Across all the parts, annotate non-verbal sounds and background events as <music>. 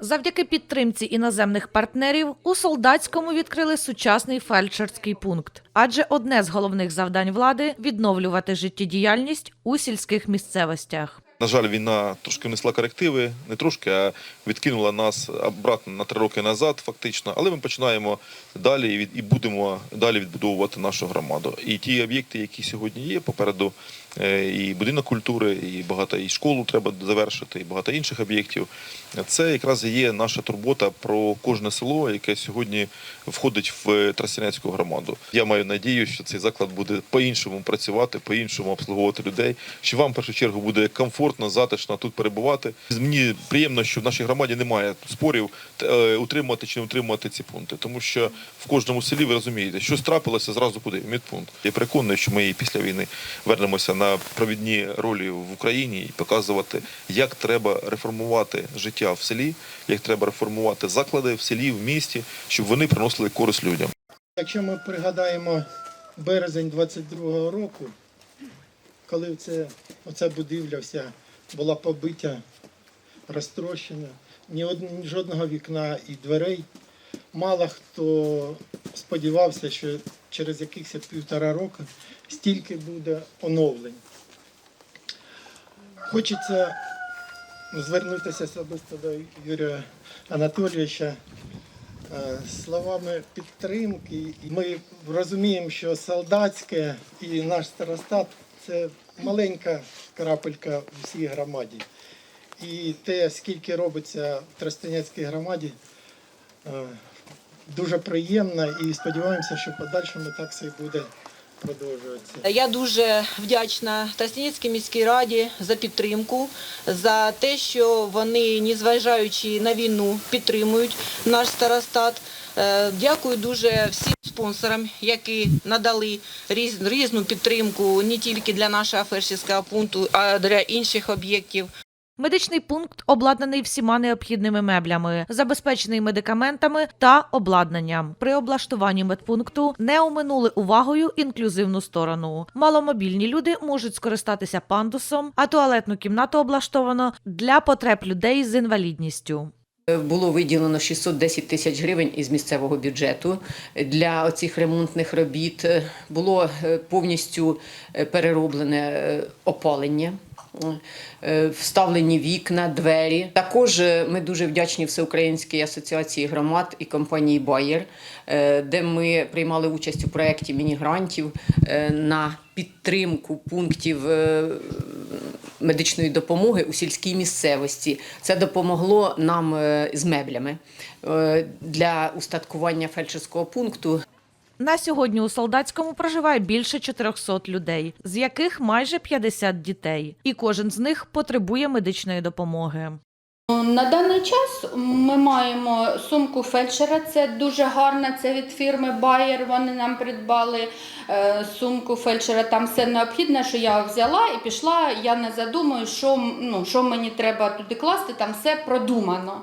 Завдяки підтримці іноземних партнерів у Солдатському відкрили сучасний фельдшерський пункт. Адже одне з головних завдань влади відновлювати життєдіяльність у сільських місцевостях. На жаль, війна трошки внесла корективи, не трошки, а відкинула нас обратно на три роки назад, фактично. Але ми починаємо далі і будемо далі відбудовувати нашу громаду. І ті об'єкти, які сьогодні є, попереду і будинок культури, і багато і школу треба завершити, і багато інших об'єктів. Це якраз є наша турбота про кожне село, яке сьогодні входить в Тростянецьку громаду. Я маю надію, що цей заклад буде по-іншому працювати, по-іншому обслуговувати людей. Що вам в першу чергу буде комфортно, затишно тут перебувати. Мені приємно, що в нашій громаді немає спорів е, утримувати чи не утримувати ці пункти, тому що в кожному селі ви розумієте, що трапилося, зразу куди в медпункт. Я переконаний, що ми і після війни вернемося на провідні ролі в Україні і показувати, як треба реформувати життя в селі, як треба реформувати заклади в селі, в місті, щоб вони приносили користь людям. Якщо ми пригадаємо березень 22-го року, коли це, оця будівля вся була побита, розтрощена, ні од- ні жодного вікна і дверей, мало хто сподівався, що через якихось півтора року стільки буде оновлень. Хочеться звернутися особисто до Юрія Анатолійовича е, словами підтримки. Ми розуміємо, що солдатське і наш старостат це маленька крапелька в всій громаді. І те, скільки робиться в Тростянецькій громаді, е, дуже приємно і сподіваємося, що в подальшому так все і буде продовжуватися. Я дуже вдячна Тростянецькій міській раді за підтримку, за те, що вони, незважаючи на війну, підтримують наш старостат. Е, Дякую дуже всім спонсорам, які надали різ- різну підтримку не тільки для нашого фершерського пункту, а для інших об'єктів. Медичний пункт обладнаний всіма необхідними меблями, забезпечений медикаментами та обладнанням. При облаштуванні медпункту не оминули увагою інклюзивну сторону. Маломобільні люди можуть скористатися пандусом, а туалетну кімнату облаштовано для потреб людей з інвалідністю. Було виділено 610 тисяч гривень із місцевого бюджету для оцих ремонтних робіт. Було е, повністю е, перероблене е, опалення. Вставлені вікна, двері. Також ми дуже вдячні Всеукраїнській асоціації громад і компанії е, де ми приймали участь у проєкті міні-грантів на підтримку пунктів е, медичної допомоги у сільській місцевості. Це допомогло нам е, з меблями Е, для устаткування фельдшерського пункту. На сьогодні у Солдатському проживає більше 400 людей, з яких майже 50 дітей, і кожен з них потребує медичної допомоги. На даний час ми маємо сумку фельдшера. Це дуже гарна. Це від фірми Bayer. Вони нам придбали е, сумку фельдшера. Там все необхідне, що я взяла і пішла. Я не задумую, що, ну, що мені треба туди класти. Там все продумано.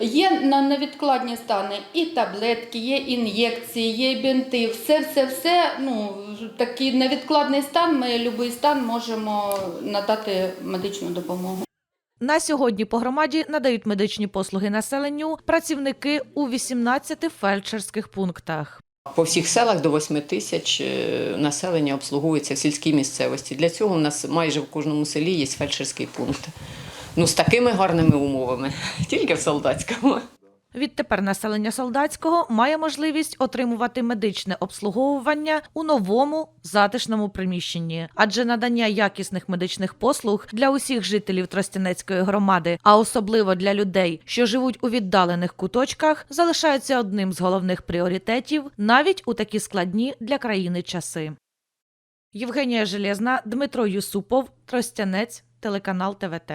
Є на невідкладні стани і таблетки, є ін'єкції, є бінти. Все, все, все. Ну такий невідкладний стан. Ми будь-який стан можемо надати медичну допомогу. На сьогодні по громаді надають медичні послуги населенню працівники у 18 фельдшерських пунктах. По всіх селах до 8 тисяч е, населення обслуговується в сільській місцевості. Для цього в нас майже в кожному селі є фельдшерський пункт. Ну, з такими гарними умовами, <laughs> тільки в солдатському. Відтепер населення Солдатського має можливість отримувати медичне обслуговування у новому затишному приміщенні, адже надання якісних медичних послуг для усіх жителів Тростянецької громади, а особливо для людей, що живуть у віддалених куточках, залишається одним з головних пріоритетів навіть у такі складні для країни часи. Євгенія Железна, Дмитро Юсупов, Тростянець, телеканал ТВТ.